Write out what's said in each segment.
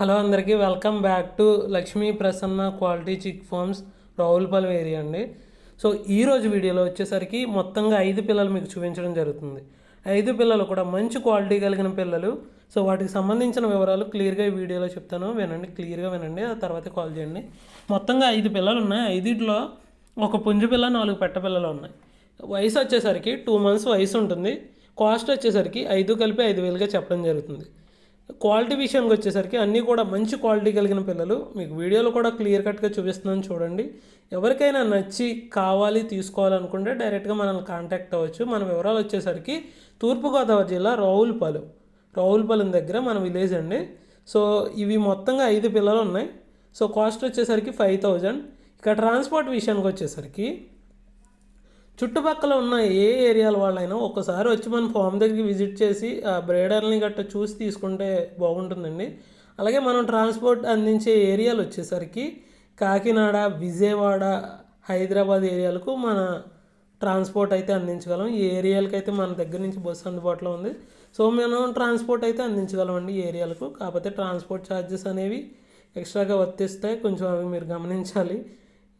Hello అందరికీ welcome back to Lakshmi Prasanna quality chick farms Ravulapalli area అండి. So ఈ రోజు వీడియోలో వచ్చేసరికి మొత్తంగా ఐదు పిల్లలు మీకు చూపించడం జరుగుతుంది. ఐదు పిల్లలు కూడా మంచి క్వాలిటీ కలిగిన పిల్లలు. సో వాటికి సంబంధించిన వివరాలు క్లియర్గా ఈ వీడియోలో చెప్తాను. వినండి క్లియర్గా వినండి. ఆ తర్వాత కాల్ చేయండి. మొత్తంగా ఐదు పిల్లలు ఉన్నాయి. ఐదిట్లో ఒక పుంజు పిల్ల నాలుగు పెట్ట పిల్లలు ఉన్నాయి. వయసు వచ్చేసరికి టూ మంత్స్ వయసు ఉంటుంది. కాస్ట్ వచ్చేసరికి ఐదు కలిపి ఐదు వేలుగా చెప్పడం జరుగుతుంది. క్వాలిటీ విషయానికి వచ్చేసరికి అన్నీ కూడా మంచి క్వాలిటీ కలిగిన పిల్లలు. మీకు వీడియోలో కూడా క్లియర్ కట్గా చూపిస్తున్నాను చూడండి. ఎవరికైనా నచ్చి కావాలి తీసుకోవాలనుకుంటే డైరెక్ట్గా మనల్ని కాంటాక్ట్ అవ్వచ్చు. మన వివరాలు వచ్చేసరికి తూర్పుగోదావరి జిల్లా రావులపాలెం. రావులపాలెం దగ్గర మన విలేజ్ అండి. సో ఇవి మొత్తంగా ఐదు పిల్లలు ఉన్నాయి. సో కాస్ట్ వచ్చేసరికి ఫైవ్ థౌజండ్. ఇక ట్రాన్స్పోర్ట్ విషయానికి వచ్చేసరికి చుట్టుపక్కల ఉన్న ఏ ఏరియాల వాళ్ళైనా ఒక్కసారి వచ్చి మన ఫామ్ దగ్గరికి విజిట్ చేసి ఆ బ్రేడర్ని గట్ట చూసి తీసుకుంటే బాగుంటుందండి. అలాగే మనం ట్రాన్స్పోర్ట్ అందించే ఏరియాలు వచ్చేసరికి కాకినాడ విజయవాడ హైదరాబాద్ ఏరియాలకు మన ట్రాన్స్పోర్ట్ అయితే అందించగలం. ఈ ఏరియాలకు అయితే మన దగ్గర నుంచి బస్సు అందుబాటులో ఉంది. సో మనం ట్రాన్స్పోర్ట్ అయితే అందించగలం అండి ఈ ఏరియాలకు. కాకపోతే ట్రాన్స్పోర్ట్ ఛార్జెస్ అనేవి ఎక్స్ట్రాగా వర్తిస్తాయి. కొంచెం అవి మీరు గమనించాలి.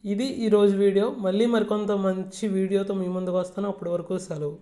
ఇది ఈరోజు వీడియో. మళ్ళీ మరికొంత మంచి వీడియోతో మీ ముందుకు వస్తాను. అప్పటి వరకు సెలవు.